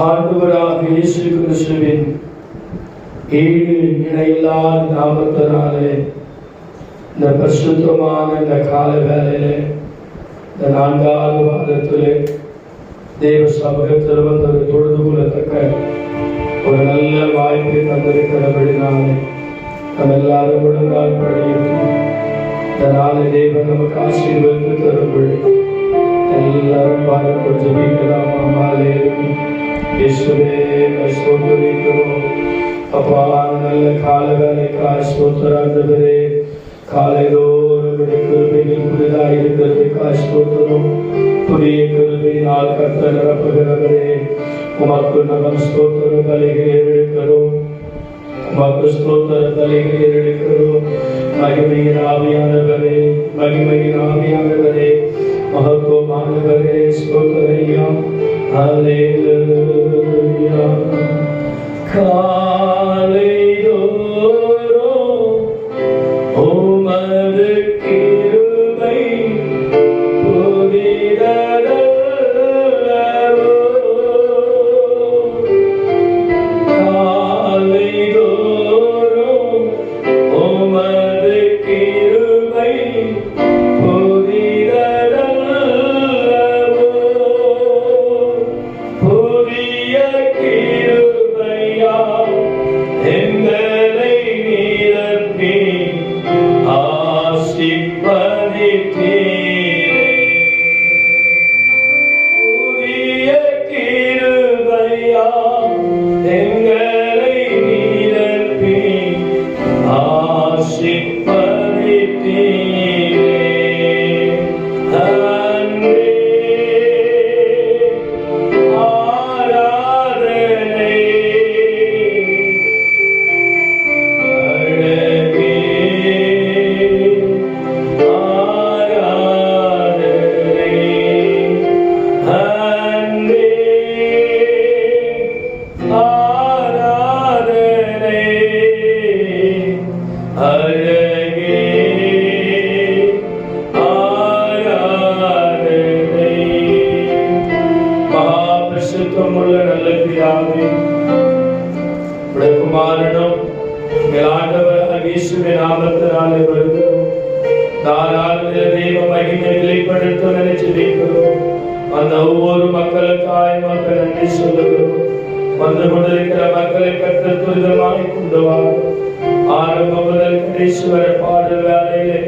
ஆண்டவராக இயேசு கிறிஸ்துவின் ஈடு இணையில்லாத நாமத்தினாலே இந்த பிரசுத்தமான இந்த கால வேலையிலே இந்த நான்காவது வாரத்திலே தேவ சமூகத்தில் வந்து ஒரு தொழுது கொள்ளத்தக்க ஒரு நல்ல வாய்ப்பை தந்திருக்கிறபடினாலே நம்ம எல்லாரும் முழங்கால் படியும் இந்த நாளை தேவன் நமக்கு ஆசீர்வதித்து தரும்படி எல்லாரும் பார்த்து ஜபிக்கலாமா மாலே இருக்கும் ஸ்தோத்திரிக்கிறோம் அப்பா நல்ல கால வேலைக்காய் ஸ்தோத்திராண்டவரே காலையிலோரும் கிருபையில் புதிதாக இருக்கிறதுக்காய் ஸ்தோத்திரம் புதிய கிருபையினால் கர்த்த நிரப்புகிறவரே உமக்கு நகம் ஸ்தோத்திர பலிகளை எடுக்கிறோம் உமக்கு ஸ்தோத்திர பலிகளை எடுக்கிறோம் மகிமையின் ஆவியானவரே மகிமையின் ஆவியானவரே மகத்துவமானவரே ஸ்தோத்திரையா Hallelujah. Come. இயேசுவின் நாமத்தினாலே வருகிறோம். தாராள தெய்வ மகிமை வெளிப்படுத்த நினைச்சு வைக்கிறோம் அந்த ஒவ்வொரு மக்களுக்காய் மக்கள் நன்றி சொல்லுகிறோம். வந்து கொண்டிருக்கிற மக்களை கற்று துரிதமாய் கொண்டு வாரும் ஆரம்பம் முதல் கடைசி வரை பாடல் வேலையிலே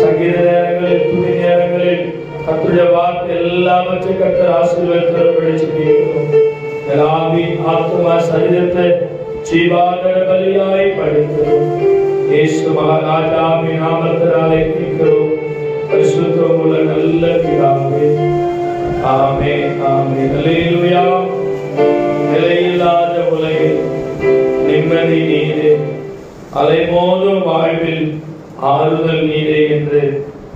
சங்கீத நேரங்களில் துணி நேரங்களில் கத்துடைய வார்த்தை எல்லாவற்றையும் கற்று ஆசீர்வதித்தபடி செய்கிறோம் ஆவி ஆத்மா சரீரத்தை ஜீவாதர பலியாய் படைக்கிறோம். യേശു மகாராஜாவின் நாமத்தினாலே கேட்கிறோம் பரிசுத்தம் உள்ள நல்ல பிதாவே ஆமே ஆமே அல்லேலூயா நிலையில்லாத உலகில் நிம்மதி நீரே அலைமோதும் வாழ்வில் ஆறுதல் நீரே என்று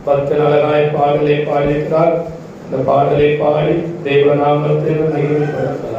பத்து அழகாய் பாடலை பாடியிருக்கிறார் அந்த பாடலை பாடி தேவநாமத்தை மகிமைப்படுத்தலாம்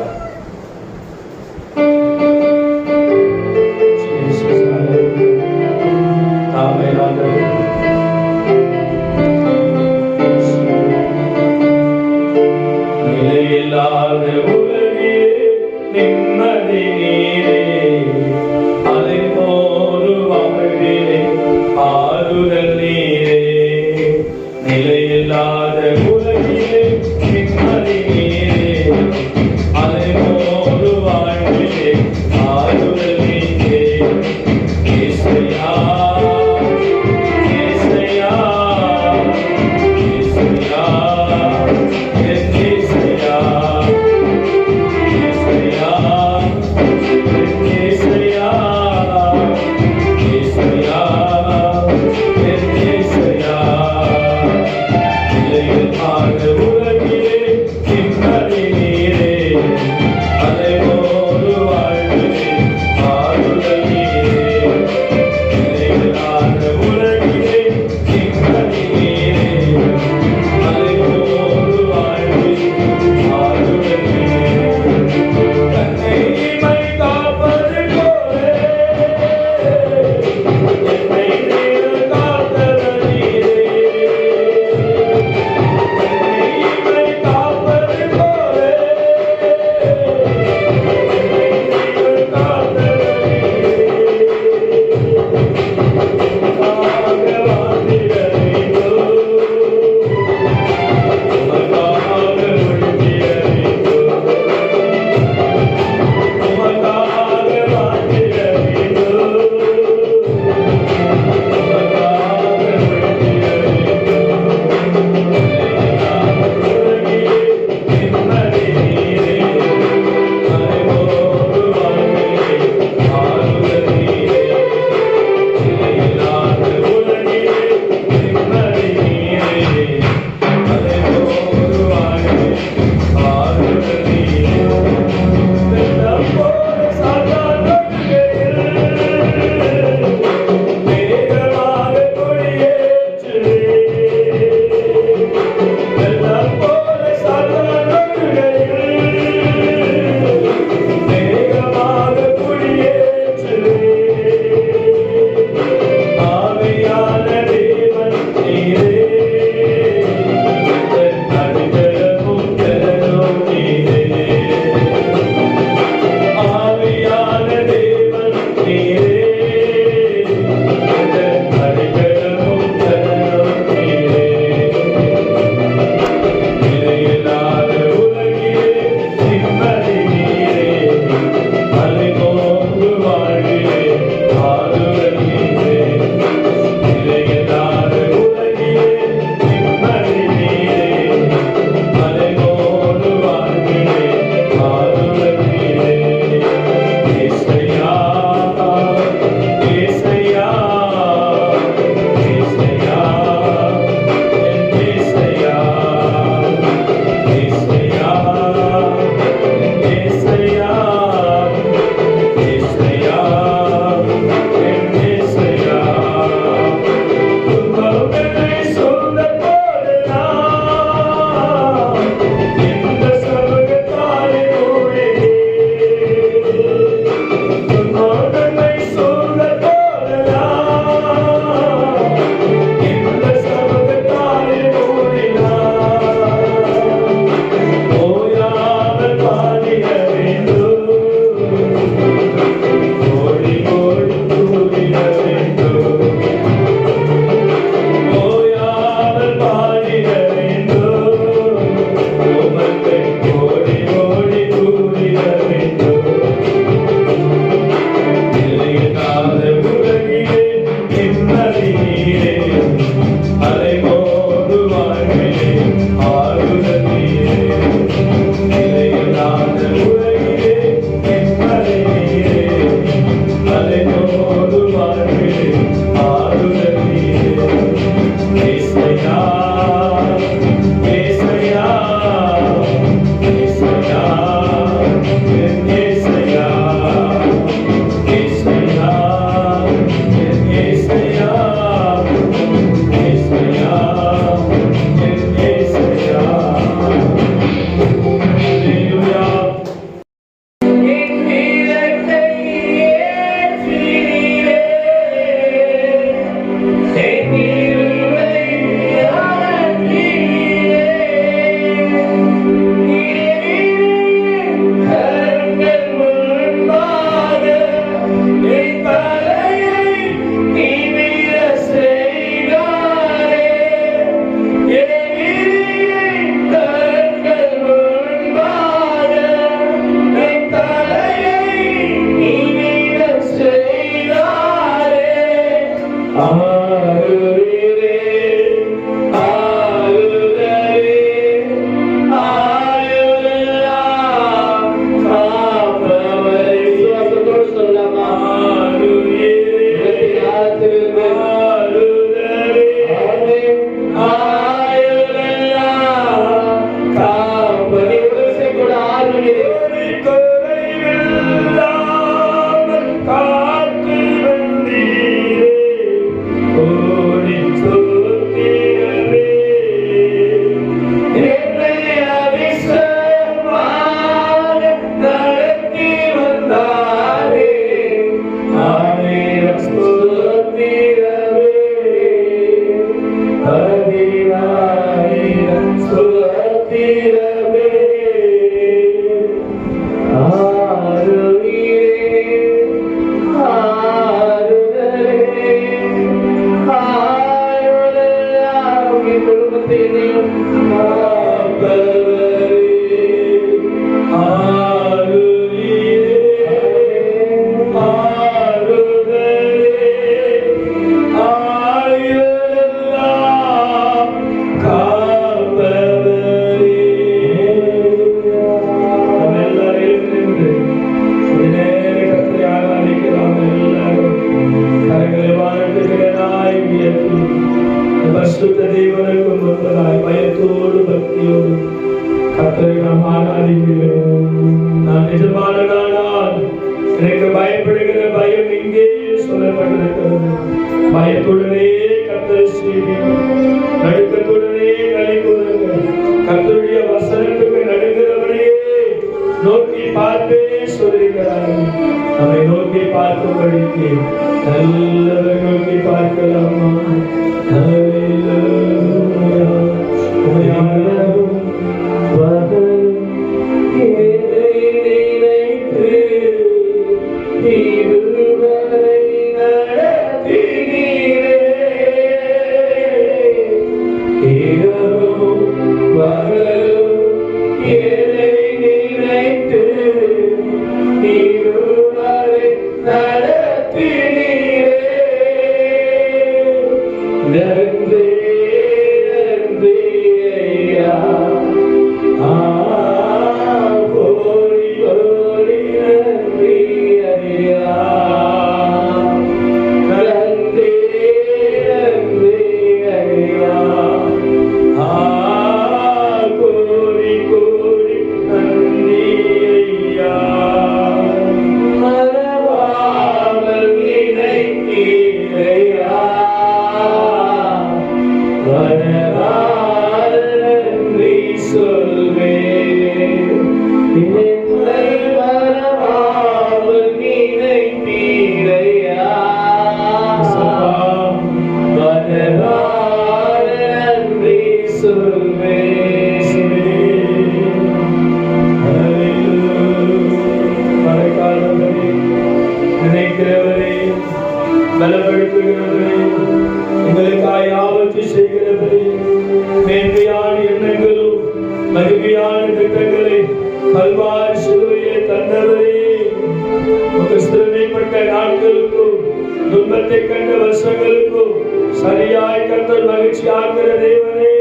துன்பத்தை கண்ட வருஷங்களுக்கும் சரியாய் கத்தல் மகிழ்ச்சி ஆகிற தேவனே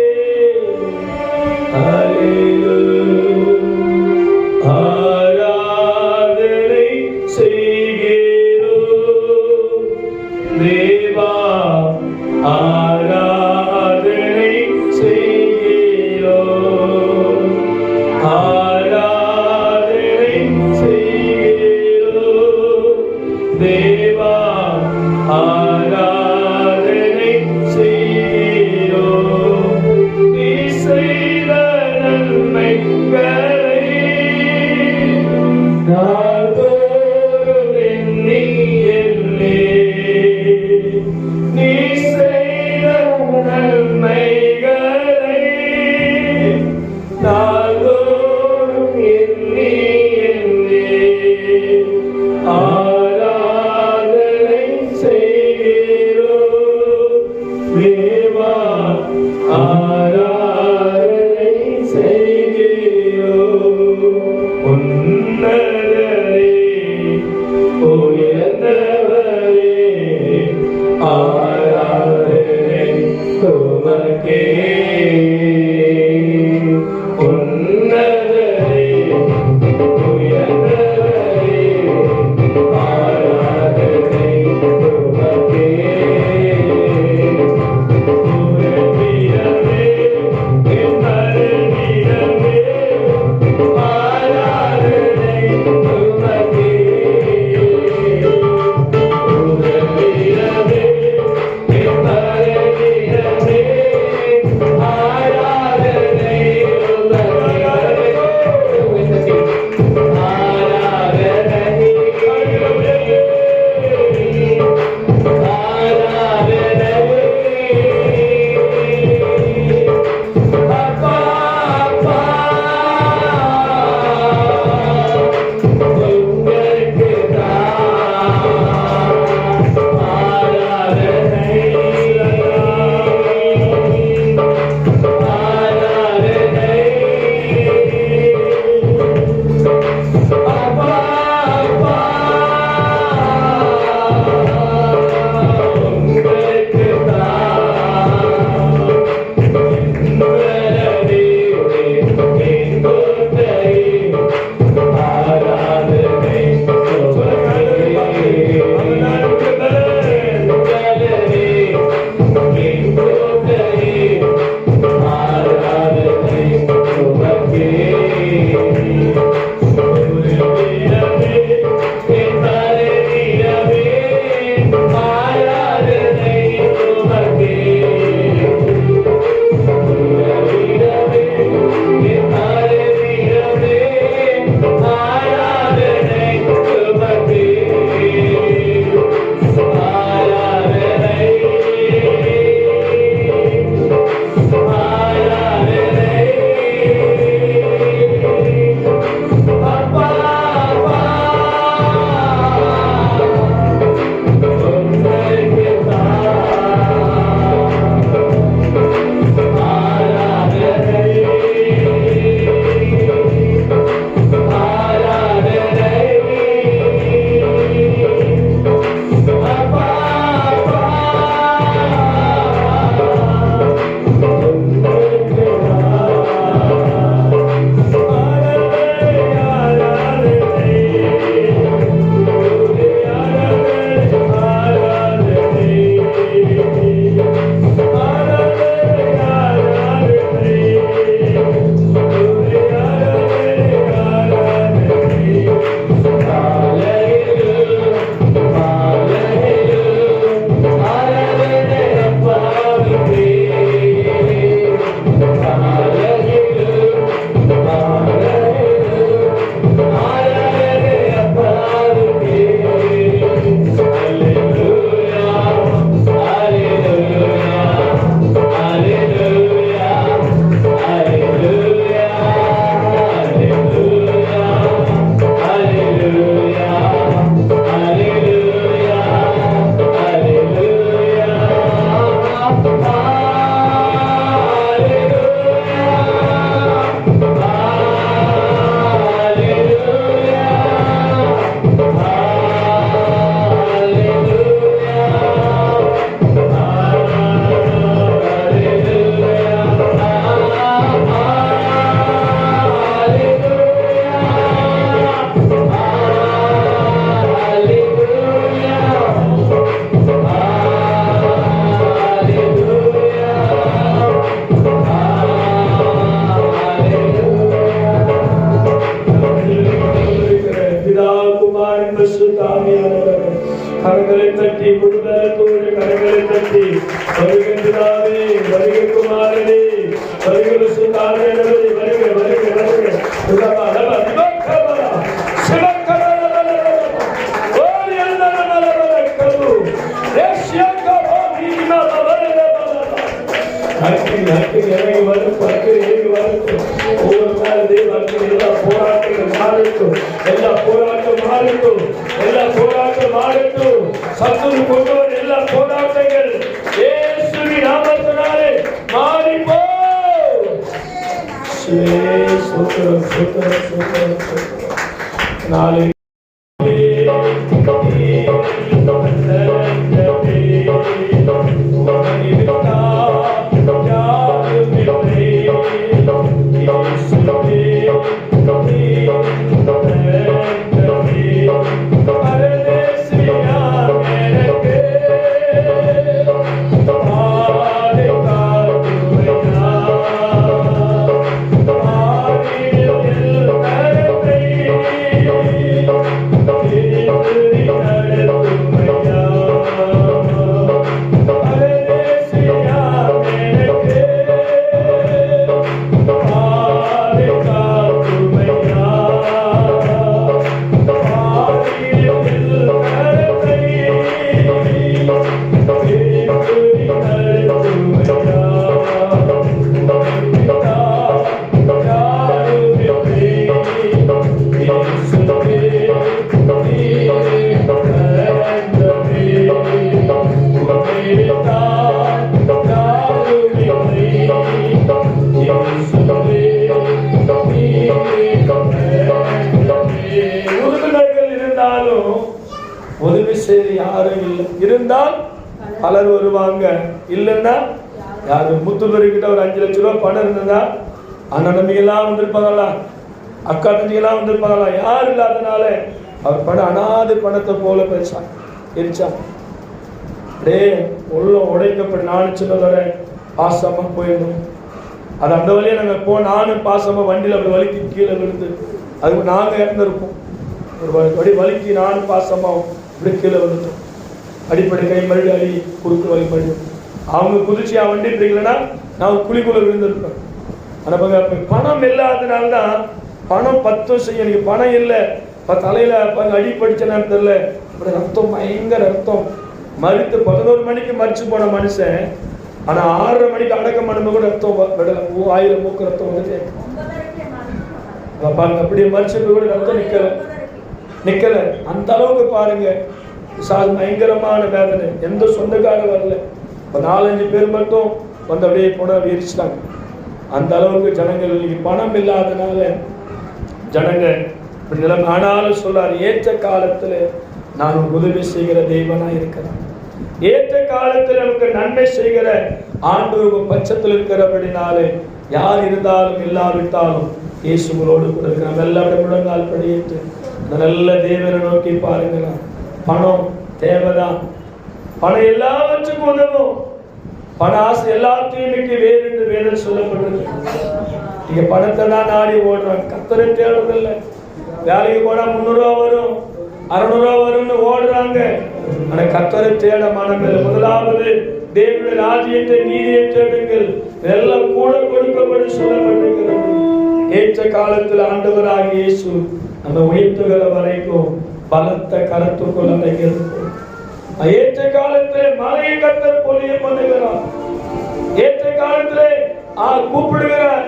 கரங்களை தட்டி குடும்பத்தோடு கரங்களை தட்டி வருகின்றாவே வருக solta, solta, solta. Naale. பலர் வருவாங்க. இல்லைன்னா யாரு? முத்துதுரை கிட்ட ஒரு அஞ்சு லட்ச ரூபா பணம் இருந்ததா அண்ணன் தம்பிகள்லாம் வந்திருப்பாங்களா அக்கா தம்பிகள்லாம் வந்திருப்பாங்களா யாரும் இல்லாதனால அவர் படம் அனாதை பணத்தை போல பேசான் எரிச்சான் டே உள்ள உடைக்கப்பட்ட நானும் சின்னதோட பாசமா போயிடணும். அது அந்த வழியா நாங்கள் போ நானும் பாசமா வண்டியில் அப்படி வலிக்கு கீழே விழுந்து அதுக்கு நாங்கள் இறந்துருப்போம். ஒரு வழி வலிக்கு நானும் பாசமாக இப்படி கீழே விழுந்தோம் அடிப்படை கை மறுபடி அடி குறுக்கு வழிபாடு அவங்க குதிச்சு அவன் வண்டி இருக்கலைன்னா நான் குழிக்குள்ள விழுந்திருப்பேன் ஆனால் பாருங்க, பணம் இல்லாததுனால தான் பணம் பத்து வருஷம் எனக்கு பணம் இல்லை. இப்ப தலையில் பாருங்க அடி படிச்சனான்னு தெரியல. அப்படி ரத்தம் பயங்கர ரத்தம். மறுத்து பதினோரு மணிக்கு மறிச்சு போன மனுஷன் ஆனால் ஆறரை மணிக்கு அடக்கம் பண்ணும்போது கூட ரத்தம் ஓ, ஆயிரம் மூக்கு ரத்தம் வந்துட்டு பாருங்க அப்படியே மறிச்சது கூட ரத்தம் நிற்கலை நிற்கலை அந்த அளவுக்கு பாருங்க சா- பயங்கரமான வேதனை. எந்த சொந்தக்காரர் வரல. இப்போ நாலஞ்சு பேர் மட்டும் வந்து அப்படியே போனால் வீரிச்சிட்டாங்க எரிச்சிட்டாங்க அந்த அளவுக்கு ஜனங்கள் இன்னைக்கு பணம் இல்லாதனால ஜனங்க இப்படி நிலைமை. ஆனாலும் சொல்லார் ஏற்ற காலத்தில் நான் உதவி செய்கிற தெய்வனாக இருக்கிறேன். ஏற்ற காலத்தில் நமக்கு நன்மை செய்கிற ஆண்டு பட்சத்தில் இருக்கிறபடினாலே யார் இருந்தாலும் இல்லாவிட்டாலும் இயேசுகளோடு கூட இருக்கிற நல்ல விட முழங்கால் படியிட்டு நல்ல தேவனை நோக்கி பாருங்களா. பணம் தேவைதான். பணம் எல்லாவற்றுக்கும் உதவும் பண ஆசை எல்லாத்தையும் இன்னைக்கு வேறு என்று வேதம் சொல்லப்படுது நீங்க பணத்தை தான் நாடி ஓடுறாங்க கத்தரை தேடுறதில்ல வேலைக்கு போனா முந்நூறுவா வரும். அறுநூறுவா வரும்னு ஓடுறாங்க. ஆனா கத்தரை தேட மனமில்லை முதலாவது தேவனுடைய ராஜ்யத்தை நீதியை தேடுங்கள். எல்லாம் கூட கொடுக்கப்படும் சொல்லப்பட்டிருக்கிறது. ஏற்ற காலத்தில் ஆண்டவராக இயேசு நம்ம உயர்த்துகிற வரைக்கும் பலத்த கருத்து குழந்தைகள் ஏற்ற காலத்திலே மலையை கத்தர் பொழிய பண்ணுகிறார். ஏற்ற காலத்திலே கூப்பிடுகிறார்.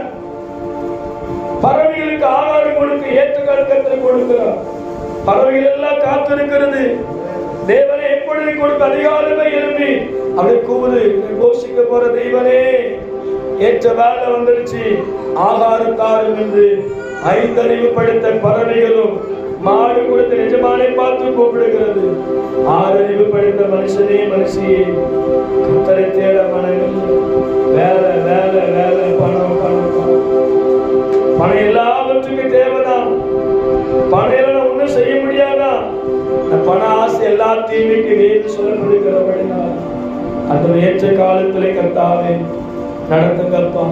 பறவைகளுக்கு ஆகாரம் கொடுத்து ஏற்ற காலத்தில் கொடுக்கிறார். பறவைகள் எல்லாம் காத்திருக்கிறது. தேவனை எப்பொழுது கொடுத்து அதிகாரமே எழுப்பி? அப்படி கூவுது கோஷிக்க போற தெய்வனே ஏற்ற வேலை வந்துருச்சு ஆகாரம் தாரும் என்று ஐந்தறிவு படுத்த பறவைகளும் மாடு கொடுத்த எஜமானை பார்த்து கூப்பிடுகிறது. ஆறறிவு படித்த மனுஷனே மனுஷியே கத்தரை தேட மனங்கள் வேலை வேலை வேலை பணம் பணம் பணம். எல்லாவற்றுக்கும் தேவைதான். பணம் இல்லைன்னா ஒன்றும் செய்ய முடியாதா? அந்த பண ஆசை எல்லாத்தையும் வேறு சொல்ல முடிக்கிறபடினால் அந்த ஏற்ற காலத்திலே கர்த்தாவே நடத்துங்கப்பா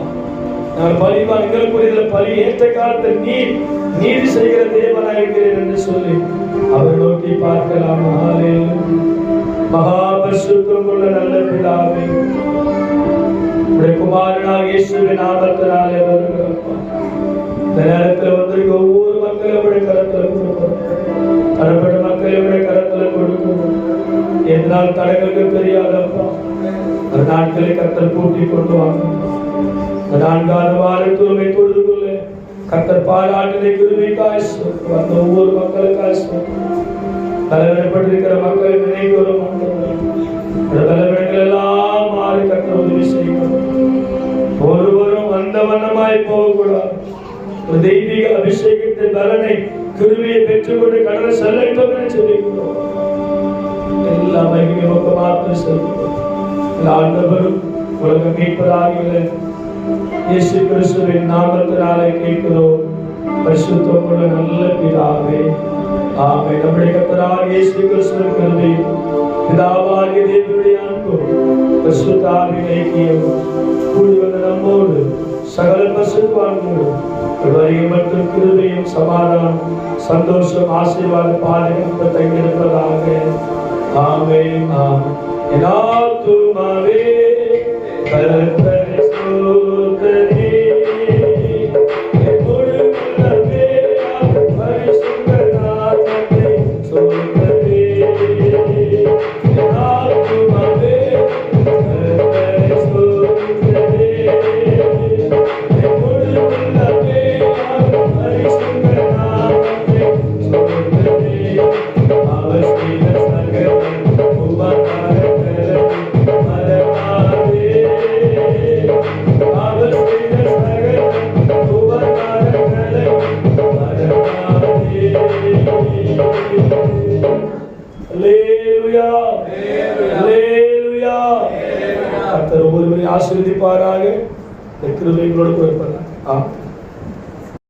நான் பழிவா எங்களுக்குரிய பழி ஏற்ற காலத்தில் நீ நீதி செய்கிற தேவனாக இருக்கிறேன் என்று சொல்லி அவர் நோக்கி பார்க்கலாம். ஹalleluya. மகா உள்ள நல்ல பிதாவே. உடைய குமாரனாக இயேசுவின் நாமத்தினாலே வருகிறப்பா. இந்த நேரத்தில் வந்திருக்க ஒவ்வொரு மக்களையும் உடைய கரத்தில் தரப்பட்ட மக்களையும் உடைய கரத்தில் கொடுக்கிறோம் என்னால் தடைகளுக்கு தெரியாதப்பா. அந்த நாட்களை கத்தல் கூட்டி கொண்டு வாங்க. நான்காவது வாரத்துமை தொழுது கொள்ள கத்தர் பாராட்டினை குருவி காசு ஒவ்வொரு மக்களுக்கு காசு மக்களை நினைக்கிறோம் அந்த பலவீனங்கள் எல்லாம் மாறி கத்தர் உதவி செய்யும். ஒருவரும் அந்த வண்ணமாய் போகக்கூடாது. ஒரு தெய்வீக அபிஷேகத்தின் பலனை குருவியை பெற்றுக்கொண்டு கடலை செல்லட்டும் என சொல்லிக்கிறோம் எல்லா மகிமை மாத்திரம் செல்கிறோம் ஆண்டவரும் உலக இயேசு கிறிஸ்துவின் நாமத்தினாலே கேட்கிறோம். பரிசுத்தமுள்ள நல்ல பிதாவே ஆமை நம்முடைய கத்தராக இயேசு கிறிஸ்துவின் கருதி பிதாவாகிய தேவனுடைய அன்பும் பரிசுத்தாவின் ஐக்கியமும் கூடி வந்த நம்மோடு சகல பசுவான்களும் வருகை மற்றும் கிருபையும் சமாதானம் சந்தோஷம் ஆசீர்வாத பாதுகாப்பு தங்கியிருப்பதாக. ஆமே ஆம் என்